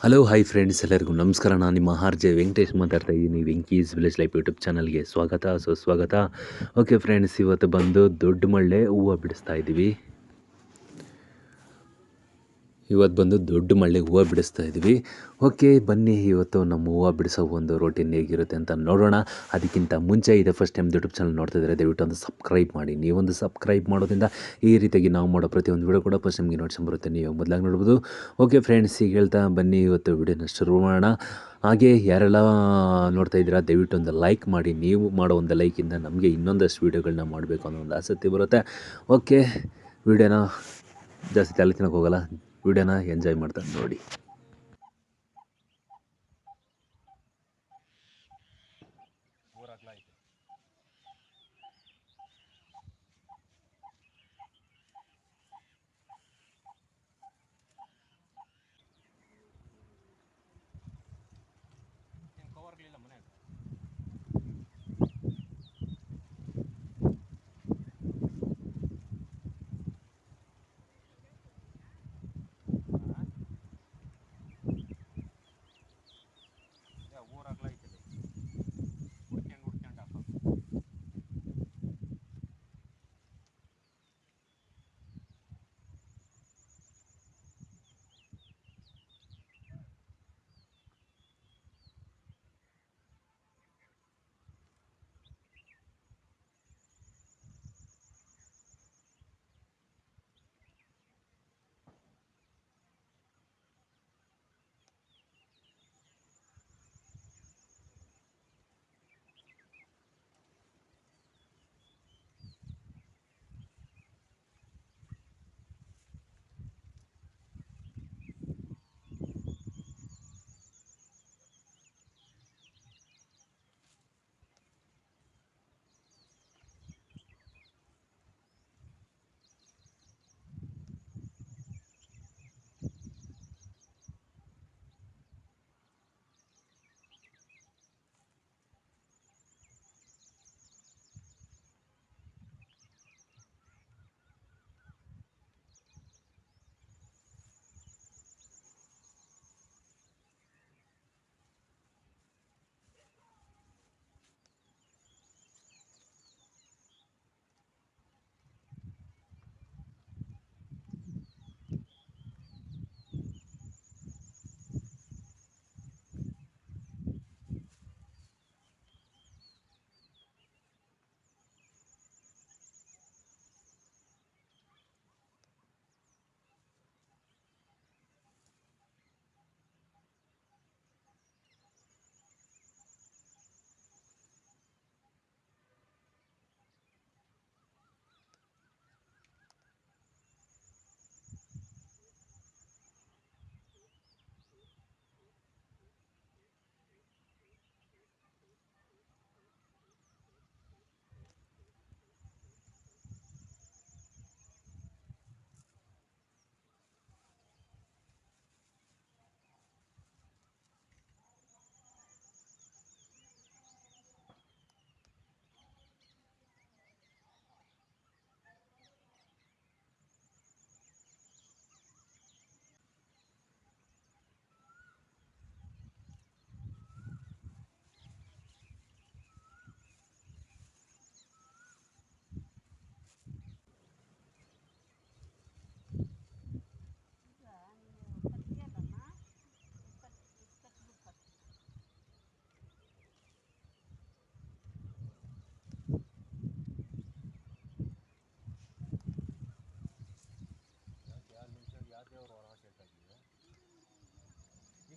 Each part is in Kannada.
ಹಲೋ ಹಾಯ್ ಫ್ರೆಂಡ್ಸ್ ಎಲ್ಲರಿಗೂ ನಮಸ್ಕಾರ. ನಾನು ನಿಮ್ಮ ಆರ್ ಜೆ ವೆಂಕಟೇಶ್ ಮಾತಾಡ್ತಾ ಇದ್ದೀನಿ. ವೆಂಕೀಸ್ ವಿಲೇಜ್ ಲೈಫ್ ಯೂಟ್ಯೂಬ್ ಚಾನಲ್ಗೆ ಸ್ವಾಗತ, ಸುಸ್ವಾಗತ. ಓಕೆ ಫ್ರೆಂಡ್ಸ್ ಇವತ್ತು ಬಂದು ದೊಡ್ಡ ಮಳ್ಳೆ ಹೂವು ಬಿಡಿಸ್ತಾ ಇದ್ದೀವಿ. ಇವತ್ತು ಬಂದು ದೊಡ್ಡ ಮಳ್ಳೆ ಹೂವು ಬಿಡಿಸ್ತಾ ಇದ್ವಿ ಓಕೆ, ಬನ್ನಿ, ಇವತ್ತು ನಮ್ಮ ಹೂವು ಬಿಡಿಸೋ ಒಂದು ರೋಟೀನ್ ಹೇಗಿರುತ್ತೆ ಅಂತ ನೋಡೋಣ. ಅದಕ್ಕಿಂತ ಮುಂಚೆ ಇದೆ ಫಸ್ಟ್ ಟೈಮ್ ಯೂಟ್ಯೂಬ್ ಚಾನಲ್ ನೋಡ್ತಾ ಇದ್ದಾರೆ ದಯವಿಟ್ಟು ಒಂದು ಸಬ್ಸ್ಕ್ರೈಬ್ ಮಾಡಿ. ನೀವೊಂದು ಸಬ್ಸ್ಕ್ರೈಬ್ ಮಾಡೋದ್ರಿಂದ ಈ ರೀತಿಯಾಗಿ ನಾವು ಮಾಡೋ ಪ್ರತಿಯೊಂದು ವೀಡಿಯೋ ಕೂಡ ಫಸ್ಟ್ ನಿಮಗೆ ನೋಟ್ಸ್ ಬರುತ್ತೆ. ನೀವು ಮೊದಲಾಗಿ ನೋಡ್ಬೋದು. ಓಕೆ ಫ್ರೆಂಡ್ಸ್ ಈಗ ಹೇಳ್ತಾ ಬನ್ನಿ, ಇವತ್ತು ವೀಡಿಯೋನ ಶುರು ಮಾಡೋಣ. ಹಾಗೆ ಯಾರೆಲ್ಲ ನೋಡ್ತಾ ಇದ್ದೀರಾ, ದಯವಿಟ್ಟು ಒಂದು ಲೈಕ್ ಮಾಡಿ. ನೀವು ಮಾಡೋ ಒಂದು ಲೈಕಿಂದ ನಮಗೆ ಇನ್ನೊಂದಷ್ಟು ವೀಡಿಯೋಗಳನ್ನ ಮಾಡಬೇಕು ಅನ್ನೋ ಒಂದು ಆಸಕ್ತಿ ಬರುತ್ತೆ. ಓಕೆ ವೀಡಿಯೋನ ಜಾಸ್ತಿ ತಲೆ ತಿನ್ನೋಕೆ ಹೋಗಲ್ಲ. ವಿಡಿಯೋನ ಎಂಜಾಯ್ ಮಾಡ್ತಾನೆ ನೋಡಿ.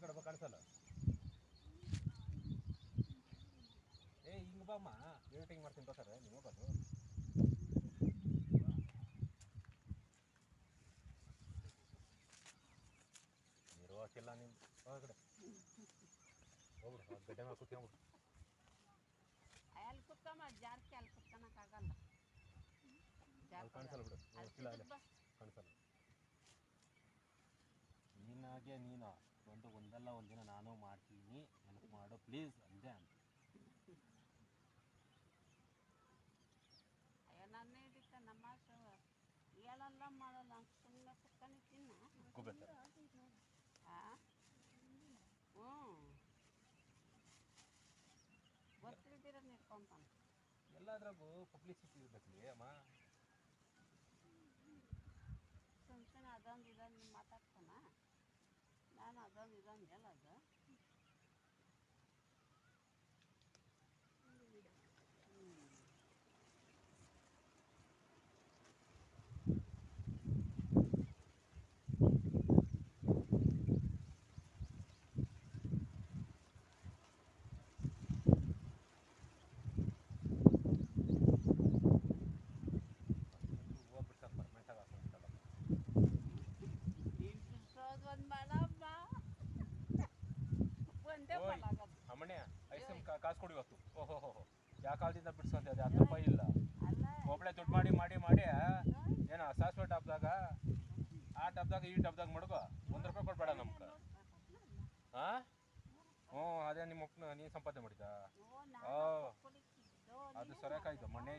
ಕಡೆ ಬಾ ಕಾಣಿಸಲ್ಲ ಏ, ಹಿಂಗೆ ಬಾಮ್ಮ ಎಡಿಟಿಂಗ್ ಮಾಡ್ತೀನಿ ಬೇಕಾದ್ರೆ ನೀವು ಹೋಗೋದು. ಇರೋಕಿಲ್ಲ ನಿಮ್ಮ ಹೊರಗಡೆ ಹೋಗ್ಬಿಡು ಆ ಗಡ್ಡೆ ಮೇಲೆ ಕೂತ್ಕೊಂಡ್ಬಿಡು ಅಲ್ಲಿ ಕುತ್ಕೊಂಬ ಜಾರ್ಕಿ ಅಲ್ಲಿ ಕುತ್ಕೊಳಕ್ಕಾಗಲ್ಲ ಅಲ್ಲಿ ಕಾಣಿಸಲ್ಲ ಬಿಡು ಕಾಣಿಸಲ್ಲ. ನೀನಾಗೆ ನೀನು. ಒಂದು ಒಂದಲ್ಲ ಒಂದಿನ ನಾನು ಮಾಡ್ತೀನಿ. ಹೆಲ್ಪ್ ಮಾಡು ಪ್ಲೀಸ್ ಅಂದೆ ಅಂತ. ಅಯ್ಯೋ ನನ್ನ ಹಿಡಿತ ನಮ್ಮ ಮಾಡಲ್ಲ ಸುಮ್ಮನೆ ಸಕ್ಕನೆ ತಿನ್ನ ಹ್ಞೂ ಎಲ್ಲಾದ್ರಾಗೂ ಪಬ್ಲಿಸಿಟಿ ಇರ್ಬೇಕಲ್ಲಿ ಅಮ್ಮ. ಸುಮ್ಮನೆ ಅದೊಂದು ಇದೊಂದು ಮಾತಾಡ್ತೀನಿ ನಾನು ಅದೊಂದು ಇದೊಂದು ಎಲ್ಲ ಅದು ಹ್ಮ್. ಕಾಸು ಕೊಡಿ ಇವತ್ತು. ಓಹೋ ಹೋ ಹೋ ಯಾವ ಕಾಲದಿಂದ ಬಿಡ್ಸಂತ ಅದು ಹತ್ತು ರೂಪಾಯಿ ಇಲ್ಲ. ಒಬ್ಬಳೆ ಒಬ್ಳೆ ದುಡ್ಡು ಮಾಡಿ ಮಾಡಿ ಮಾಡಿ ಏನೋ ಸಾಸಿವೆ ಡಬ್ದಾಗ ಆ ಟಬ್ದಾಗ ಈ ಟಬ್ದಾಗ ಮಡ್ಗೋ. ಒಂದು ರೂಪಾಯಿ ಕೊಡ್ಬೇಡ ನಮ್ಗೆ. ಹಾ ಹ್ಞೂ ಅದೇ ನಿಮ್ಮ ನೀನು ಸಂಪಾದನೆ ಮಾಡಿದ ಓ. ಅದು ಸರಕಾಯ್ತು ಮೊನ್ನೆ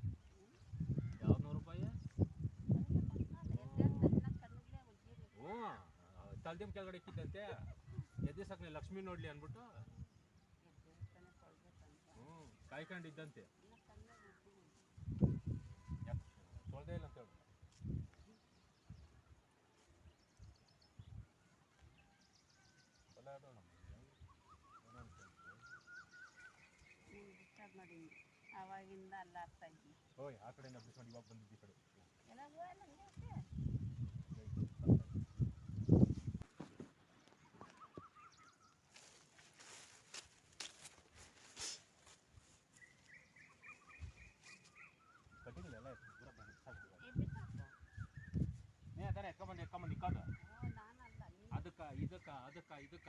ತಲ್ದಿಮ್ ಕೆಳಗಡೆ ಇಕ್ಕಿದ್ದಂತೆ ಎದ್ದೆ ಸಾಕು ಲಕ್ಷ್ಮಿ ನೋಡಲಿ ಅಂದ್ಬಿಟ್ಟು ಹ್ಞೂ ಕಾಯ್ಕೊಂಡಿದ್ದಂತೆ. ತೊಳ್ದೇ ಇಲ್ಲ ಅಂತ ಹೇಳು. ನೀನು ಅವಾಗಿಂದ ಅಲ್ಲಾಡ್ತಾ ಇದ್ದಿ ಓಯ್ ಆ ಕಡೆಯಿಂದ ಬಿಡಿಸ್ಕೊಂಡು ಇವಾಗ ಬಂದಿದ್ದು ಕಡೆ. ಇಕ್ಕೋದು ಓ ನಾನಲ್ಲ ಅದಕ್ಕ ಇದಕ್ಕ ಅದಕ್ಕ ಇದಕ್ಕ